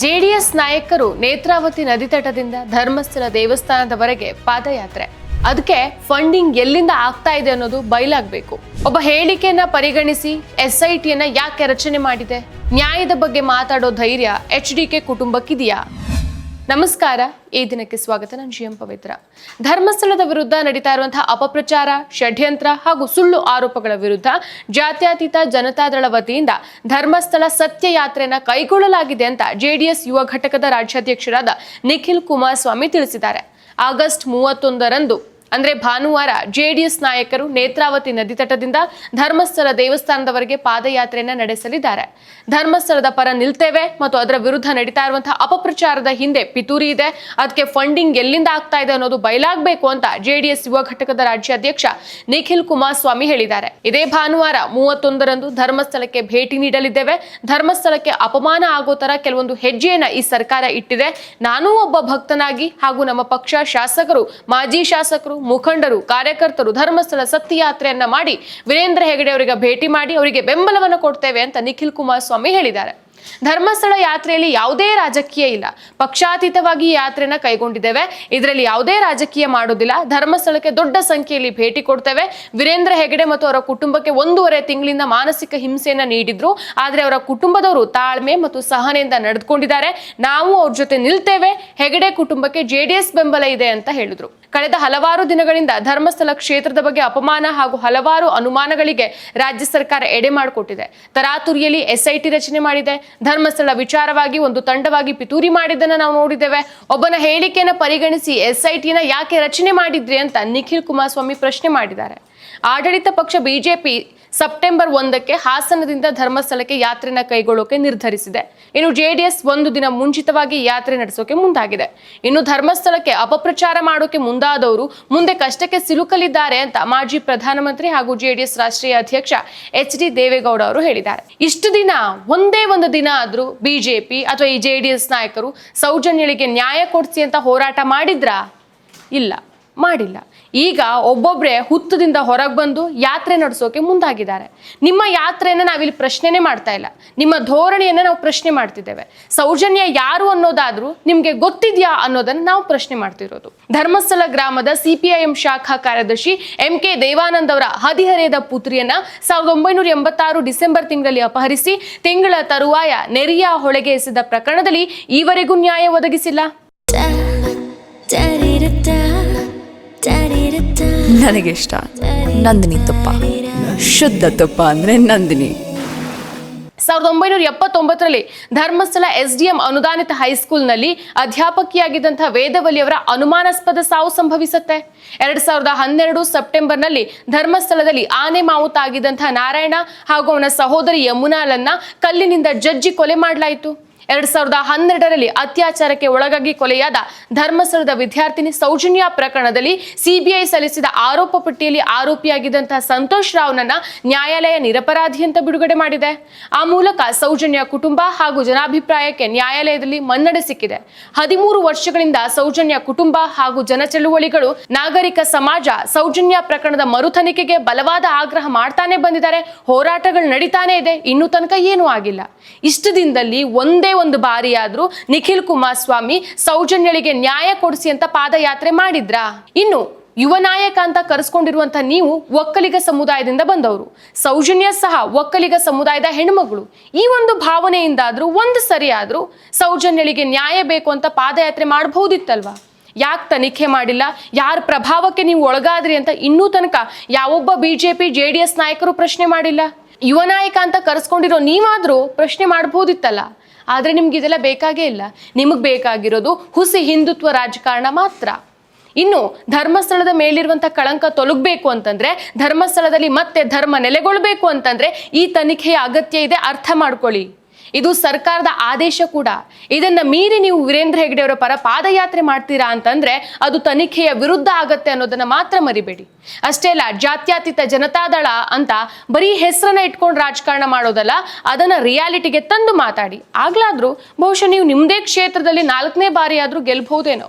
JDS ನಾಯಕರು ನೇತ್ರಾವತಿ ನದಿ ತಟದಿಂದ ಧರ್ಮಸ್ಥಳ ದೇವಸ್ಥಾನದವರೆಗೆ ಪಾದಯಾತ್ರೆ. ಅದಕ್ಕೆ ಫಂಡಿಂಗ್ ಎಲ್ಲಿಂದ ಆಗ್ತಾ ಇದೆ ಅನ್ನೋದು ಬಯಲಾಗಬೇಕು. ಒಬ್ಬ ಹೇಳಿಕೆಯನ್ನ ಪರಿಗಣಿಸಿ ಎಸ್ ಐ ಟಿಯನ್ನ ಯಾಕೆ ರಚನೆ ಮಾಡಿದೆ? ನ್ಯಾಯದ ಬಗ್ಗೆ ಮಾತಾಡೋ ಧೈರ್ಯ ಎಚ್ ಡಿ ಕೆ ಕುಟುಂಬಕ್ಕಿದೆಯಾ? ನಮಸ್ಕಾರ. ಈ ದಿನಕ್ಕೆ ಸ್ವಾಗತ. ನಾನು ಜಿ ಎಂ ಪವಿತ್ರ. ಧರ್ಮಸ್ಥಳದ ವಿರುದ್ಧ ನಡೀತಾ ಇರುವಂತಹ ಅಪಪ್ರಚಾರ, ಷಡ್ಯಂತ್ರ ಹಾಗೂ ಸುಳ್ಳು ಆರೋಪಗಳ ವಿರುದ್ಧ ಜಾತ್ಯತೀತ ಜನತಾದಳ ವತಿಯಿಂದ ಧರ್ಮಸ್ಥಳ ಸತ್ಯ ಯಾತ್ರೆಯನ್ನು ಕೈಗೊಳ್ಳಲಾಗಿದೆ ಅಂತ ಜೆಡಿಎಸ್ ಯುವ ಘಟಕದ ರಾಜ್ಯಾಧ್ಯಕ್ಷರಾದ ನಿಖಿಲ್ ಕುಮಾರಸ್ವಾಮಿ ತಿಳಿಸಿದ್ದಾರೆ. ಆಗಸ್ಟ್ ಮೂವತ್ತೊಂದರಂದು ಅಂದ್ರೆ ಭಾನುವಾರ ಜೆಡಿಎಸ್ ನಾಯಕರು ನೇತ್ರಾವತಿ ನದಿ ತಟದಿಂದ ಧರ್ಮಸ್ಥಳ ದೇವಸ್ಥಾನದವರೆಗೆ ಪಾದಯಾತ್ರೆಯನ್ನ ನಡೆಸಲಿದ್ದಾರೆ. ಧರ್ಮಸ್ಥಳದ ಪರ ನಿಲ್ತೇವೆ ಮತ್ತು ಅದರ ವಿರುದ್ಧ ನಡೀತಾ ಇರುವಂತಹ ಅಪಪ್ರಚಾರದ ಹಿಂದೆ ಪಿತೂರಿ ಇದೆ. ಅದಕ್ಕೆ ಫಂಡಿಂಗ್ ಎಲ್ಲಿಂದ ಆಗ್ತಾ ಇದೆ ಅನ್ನೋದು ಬಯಲಾಗಬೇಕು ಅಂತ ಜೆಡಿಎಸ್ ಯುವ ಘಟಕದ ರಾಜ್ಯಾಧ್ಯಕ್ಷ ನಿಖಿಲ್ ಕುಮಾರಸ್ವಾಮಿ ಹೇಳಿದ್ದಾರೆ. ಇದೇ ಭಾನುವಾರ ಮೂವತ್ತೊಂದರಂದು ಧರ್ಮಸ್ಥಳಕ್ಕೆ ಭೇಟಿ ನೀಡಲಿದ್ದೇವೆ. ಧರ್ಮಸ್ಥಳಕ್ಕೆ ಅಪಮಾನ ಆಗೋ ತರ ಕೆಲವೊಂದು ಹೆಜ್ಜೆಯನ್ನ ಈ ಸರ್ಕಾರ ಇಟ್ಟಿದೆ. ನಾನೂ ಒಬ್ಬ ಭಕ್ತನಾಗಿ ಹಾಗೂ ನಮ್ಮ ಪಕ್ಷ ಶಾಸಕರು, ಮಾಜಿ ಶಾಸಕರು ಮುಖಂಡರು, ಕಾರ್ಯಕರ್ತರು, ಧರ್ಮಸ್ಥಳ ಸತ್ಯಯಾತ್ರೆಯನ್ನ ಮಾಡಿ, ವೀರೇಂದ್ರ ಹೆಗಡೆ ಅವರಿಗೆ ಭೇಟಿ ಮಾಡಿ, ಅವರಿಗೆ ಬೆಂಬಲವನ್ನು ಕೊಡ್ತೇವೆ ಅಂತ ನಿಖಿಲ್ ಕುಮಾರಸ್ವಾಮಿ ಹೇಳಿದ್ದಾರೆ. ಧರ್ಮಸ್ಥಳ ಯಾತ್ರೆಯಲ್ಲಿ ಯಾವುದೇ ರಾಜಕೀಯ ಇಲ್ಲ. ಪಕ್ಷಾತೀತವಾಗಿ ಯಾತ್ರೆನ ಕೈಗೊಂಡಿದ್ದೇವೆ. ಇದರಲ್ಲಿ ಯಾವುದೇ ರಾಜಕೀಯ ಮಾಡೋದಿಲ್ಲ. ಧರ್ಮಸ್ಥಳಕ್ಕೆ ದೊಡ್ಡ ಸಂಖ್ಯೆಯಲ್ಲಿ ಭೇಟಿ ಕೊಡ್ತೇವೆ. ವೀರೇಂದ್ರ ಹೆಗಡೆ ಮತ್ತು ಅವರ ಕುಟುಂಬಕ್ಕೆ ಒಂದೂವರೆ ತಿಂಗಳಿಂದ ಮಾನಸಿಕ ಹಿಂಸೆಯನ್ನು ನೀಡಿದ್ರು. ಆದರೆ ಅವರ ಕುಟುಂಬದವರು ತಾಳ್ಮೆ ಮತ್ತು ಸಹನೆಯಿಂದ ನಡೆದುಕೊಂಡಿದ್ದಾರೆ. ನಾವು ಅವ್ರ ಜೊತೆ ನಿಲ್ತೇವೆ. ಹೆಗಡೆ ಕುಟುಂಬಕ್ಕೆ ಜೆಡಿಎಸ್ ಬೆಂಬಲ ಇದೆ ಅಂತ ಹೇಳಿದ್ರು. ಕಳೆದ ಹಲವಾರು ದಿನಗಳಿಂದ ಧರ್ಮಸ್ಥಳ ಕ್ಷೇತ್ರದ ಬಗ್ಗೆ ಅಪಮಾನ ಹಾಗೂ ಹಲವಾರು ಅನುಮಾನಗಳಿಗೆ ರಾಜ್ಯ ಸರ್ಕಾರ ಎಡೆ ಮಾಡಿಕೊಟ್ಟಿದೆ. ತರಾತುರಿಯಲ್ಲಿ ಎಸ್ಐಟಿ ರಚನೆ ಮಾಡಿದೆ. ಧರ್ಮಸ್ಥಳ ವಿಚಾರವಾಗಿ ಒಂದು ತಂಡವಾಗಿ ಪಿತೂರಿ ಮಾಡಿದ್ದನ್ನು ನಾವು ನೋಡಿದ್ದೇವೆ. ಒಬ್ಬನ ಹೇಳಿಕೆಯನ್ನು ಪರಿಗಣಿಸಿ ಎಸ್ಐಟಿನ ಯಾಕೆ ರಚನೆ ಮಾಡಿದ್ರಿ ಅಂತ ನಿಖಿಲ್ ಕುಮಾರಸ್ವಾಮಿ ಪ್ರಶ್ನೆ ಮಾಡಿದ್ದಾರೆ. ಆಡಳಿತ ಪಕ್ಷ ಬಿಜೆಪಿ ಸೆಪ್ಟೆಂಬರ್ ಒಂದಕ್ಕೆ ಹಾಸನದಿಂದ ಧರ್ಮಸ್ಥಳಕ್ಕೆ ಯಾತ್ರೆನ ಕೈಗೊಳ್ಳೋಕೆ ನಿರ್ಧರಿಸಿದೆ. ಇನ್ನು ಜೆಡಿಎಸ್ ಒಂದು ದಿನ ಮುಂಚಿತವಾಗಿ ಯಾತ್ರೆ ನಡೆಸೋಕೆ ಮುಂದಾಗಿದೆ. ಇನ್ನು ಧರ್ಮಸ್ಥಳಕ್ಕೆ ಅಪಪ್ರಚಾರ ಮಾಡೋಕೆ ಮುಂದಾದವರು ಮುಂದೆ ಕಷ್ಟಕ್ಕೆ ಸಿಲುಕಲಿದ್ದಾರೆ ಅಂತ ಮಾಜಿ ಪ್ರಧಾನಮಂತ್ರಿ ಹಾಗೂ ಜೆಡಿಎಸ್ ರಾಷ್ಟ್ರೀಯ ಅಧ್ಯಕ್ಷ ಎಚ್ ಡಿ ದೇವೇಗೌಡ ಅವರು ಹೇಳಿದ್ದಾರೆ. ಇಷ್ಟು ದಿನ, ಒಂದೇ ಒಂದು ದಿನ ಆದ್ರೂ ಬಿಜೆಪಿ ಅಥವಾ ಈ ಜೆಡಿಎಸ್ ನಾಯಕರು ಸೌಜನ್ಯಳಿಗೆ ನ್ಯಾಯ ಕೊಡಿಸಿ ಅಂತ ಹೋರಾಟ ಮಾಡಿದ್ರಾ? ಇಲ್ಲ, ಮಾಡಿಲ್ಲ. ಈಗ ಒಬ್ಬೊಬ್ಬರೇ ಹುತ್ತದಿಂದ ಹೊರಗೆ ಬಂದು ಯಾತ್ರೆ ನಡೆಸೋಕೆ ಮುಂದಾಗಿದ್ದಾರೆ. ನಿಮ್ಮ ಯಾತ್ರೆಯನ್ನು ನಾವಿಲ್ಲಿ ಪ್ರಶ್ನೆನೇ ಮಾಡ್ತಾ ಇಲ್ಲ. ನಿಮ್ಮ ಧೋರಣೆಯನ್ನು ನಾವು ಪ್ರಶ್ನೆ ಮಾಡ್ತಿದ್ದೇವೆ. ಸೌಜನ್ಯ ಯಾರು ಅನ್ನೋದಾದರೂ ನಿಮಗೆ ಗೊತ್ತಿದ್ಯಾ ಅನ್ನೋದನ್ನು ನಾವು ಪ್ರಶ್ನೆ ಮಾಡ್ತಿರೋದು. ಧರ್ಮಸ್ಥಳ ಗ್ರಾಮದ ಸಿಪಿಐಎಂ ಶಾಖಾ ಕಾರ್ಯದರ್ಶಿ ಎಂ ಕೆ ದೇವಾನಂದ್ ಅವರ ಹದಿಹರೆಯದ ಪುತ್ರಿಯನ್ನ ಸಾವಿರದ ಒಂಬೈನೂರ ಎಂಬತ್ತಾರು ಡಿಸೆಂಬರ್ ತಿಂಗಳಲ್ಲಿ ಅಪಹರಿಸಿ ತಿಂಗಳ ತರುವಾಯ ನೆರಿಯ ಹೊಳೆಗೆ ಎಸೆದ ಪ್ರಕರಣದಲ್ಲಿ ಈವರೆಗೂ ನ್ಯಾಯ ಒದಗಿಸಿಲ್ಲ. ನನಗೆ ಇಷ್ಟ ನಂದಿನಿ ತುಪ್ಪ. ಶುದ್ಧ ತುಪ್ಪ ಅಂದ್ರೆ ನಂದಿನಿ. ಸಾವಿರದ ಒಂಬೈನೂರ ಎಪ್ಪತ್ತೊಂಬತ್ತರಲ್ಲಿ ಧರ್ಮಸ್ಥಳ ಎಸ್ ಡಿ ಎಂ ಅನುದಾನಿತ ಹೈಸ್ಕೂಲ್ನಲ್ಲಿ ಅಧ್ಯಾಪಕಿಯಾಗಿದ್ದಂತಹ ವೇದವಲ್ಲಿ ಅವರ ಅನುಮಾನಾಸ್ಪದ ಸಾವು ಸಂಭವಿಸುತ್ತೆ. ಎರಡ್ ಸಾವಿರದ ಹನ್ನೆರಡು ಸೆಪ್ಟೆಂಬರ್ನಲ್ಲಿ ಧರ್ಮಸ್ಥಳದಲ್ಲಿ ಆನೆ ಮಾವುತ ಆಗಿದ್ದಂತಹ ನಾರಾಯಣ ಹಾಗೂ ಅವನ ಸಹೋದರಿ ಯಮುನಾಲನ್ನ ಕಲ್ಲಿನಿಂದ ಜಜ್ಜಿ ಕೊಲೆ ಮಾಡಲಾಯಿತು. ಎರಡ್ ಸಾವಿರದ ಹನ್ನೆರಡರಲ್ಲಿ ಅತ್ಯಾಚಾರಕ್ಕೆ ಒಳಗಾಗಿ ಕೊಲೆಯಾದ ಧರ್ಮಸ್ಥಳದ ವಿದ್ಯಾರ್ಥಿನಿ ಸೌಜನ್ಯ ಪ್ರಕರಣದಲ್ಲಿ ಸಿಬಿಐ ಸಲ್ಲಿಸಿದ ಆರೋಪ ಪಟ್ಟಿಯಲ್ಲಿ ಆರೋಪಿಯಾಗಿದ್ದಂತಹ ಸಂತೋಷ್ ರಾವ್ನನ್ನ ನ್ಯಾಯಾಲಯ ನಿರಪರಾಧಿ ಅಂತ ಬಿಡುಗಡೆ ಮಾಡಿದೆ. ಆ ಮೂಲಕ ಸೌಜನ್ಯ ಕುಟುಂಬ ಹಾಗೂ ಜನಾಭಿಪ್ರಾಯಕ್ಕೆ ನ್ಯಾಯಾಲಯದಲ್ಲಿ ಮನ್ನಣೆ ಸಿಕ್ಕಿದೆ. ಹದಿಮೂರು ವರ್ಷಗಳಿಂದ ಸೌಜನ್ಯ ಕುಟುಂಬ ಹಾಗೂ ಜನ ಚಳುವಳಿಗಳು ನಾಗರಿಕ ಸಮಾಜ ಸೌಜನ್ಯ ಪ್ರಕರಣದ ಮರುತನಿಖೆಗೆ ಬಲವಾದ ಆಗ್ರಹ ಮಾಡ್ತಾನೆ ಬಂದಿದ್ದಾರೆ. ಹೋರಾಟಗಳು ನಡೀತಾನೆ ಇದೆ. ಇನ್ನೂ ತನಕ ಏನೂ ಆಗಿಲ್ಲ. ಇಷ್ಟು ದಿನದಲ್ಲಿ ಒಂದೇ ಒಂದು ಬಾರಿಯಾದ್ರೂ ನಿಖಿಲ್ ಕುಮಾರಸ್ವಾಮಿ ಸೌಜನ್ಯಳಿಗೆ ನ್ಯಾಯ ಕೊಡಿಸಿ ಅಂತ ಪಾದಯಾತ್ರೆ ಮಾಡಿದ್ರಾ? ಇನ್ನು ಯುವ ನಾಯಕ ಅಂತ ಕರೆಸ್ಕೊಂಡಿರುವಂತ ನೀವು ಒಕ್ಕಲಿಗ ಸಮುದಾಯದಿಂದ ಬಂದವರು. ಸೌಜನ್ಯ ಸಹ ಒಕ್ಕಲಿಗ ಸಮುದಾಯದ ಹೆಣ್ಮಗಳು. ಈ ಒಂದು ಭಾವನೆಯಿಂದಾದ್ರೂ, ಒಂದು ಸರಿಯಾದ್ರೂ ಸೌಜನ್ಯಳಿಗೆ ನ್ಯಾಯ ಬೇಕು ಅಂತ ಪಾದಯಾತ್ರೆ ಮಾಡಬಹುದಿತ್ತಲ್ವಾ? ಯಾಕೆ ತನಿಖೆ ಮಾಡಿಲ್ಲ? ಯಾರ ಪ್ರಭಾವಕ್ಕೆ ನೀವು ಒಳಗಾದ್ರಿ ಅಂತ ಇನ್ನೂ ತನಕ ಯಾವೊಬ್ಬ ಬಿಜೆಪಿ ಜೆ ಡಿ ಎಸ್ ನಾಯಕರು ಪ್ರಶ್ನೆ ಮಾಡಿಲ್ಲ? ಯುವ ನಾಯಕ ಅಂತ ಕರೆಸ್ಕೊಂಡಿರೋ ನೀವಾದ್ರೂ ಪ್ರಶ್ನೆ ಮಾಡ್ಬೋದಿತ್ತಲ್ಲ ಆದ್ರೆ ನಿಮ್ಗೆ ಇದೆಲ್ಲ ಬೇಕಾಗೇ ಇಲ್ಲ. ನಿಮಗೆ ಬೇಕಾಗಿರೋದು ಹುಸಿ ಹಿಂದುತ್ವ ರಾಜಕಾರಣ ಮಾತ್ರ. ಇನ್ನು ಧರ್ಮಸ್ಥಳದ ಮೇಲಿರುವಂಥ ಕಳಂಕ ತೊಲಗಬೇಕು ಅಂತಂದ್ರೆ, ಧರ್ಮಸ್ಥಳದಲ್ಲಿ ಮತ್ತೆ ಧರ್ಮ ನೆಲೆಗೊಳ್ಳಬೇಕು ಅಂತಂದ್ರೆ ಈ ತನಿಖೆಯ ಅಗತ್ಯ ಇದೆ, ಅರ್ಥ ಮಾಡ್ಕೊಳ್ಳಿ. ಇದು ಸರ್ಕಾರದ ಆದೇಶ ಕೂಡ. ಇದನ್ನ ಮೀರಿ ನೀವು ವೀರೇಂದ್ರ ಹೆಗಡೆ ಅವರ ಪರ ಪಾದಯಾತ್ರೆ ಮಾಡ್ತೀರಾ ಅಂತಂದ್ರೆ ಅದು ತನಿಖೆಯ ವಿರುದ್ಧ ಆಗತ್ತೆ ಅನ್ನೋದನ್ನ ಮಾತ್ರ ಮರಿಬೇಡಿ. ಅಷ್ಟೇ ಅಲ್ಲ, ಜಾತ್ಯತೀತ ಜನತಾದಳ ಅಂತ ಬರೀ ಹೆಸರನ್ನ ಇಟ್ಕೊಂಡು ರಾಜಕಾರಣ ಮಾಡೋದಲ್ಲ, ಅದನ್ನ ರಿಯಾಲಿಟಿಗೆ ತಂದು ಮಾತಾಡಿ. ಆಗ್ಲಾದ್ರೂ ಬಹುಶಃ ನೀವು ನಿಮ್ಮದೇ ಕ್ಷೇತ್ರದಲ್ಲಿ ನಾಲ್ಕನೇ ಬಾರಿ ಆದ್ರೂ ಗೆಲ್ಬಹುದೇನೋ.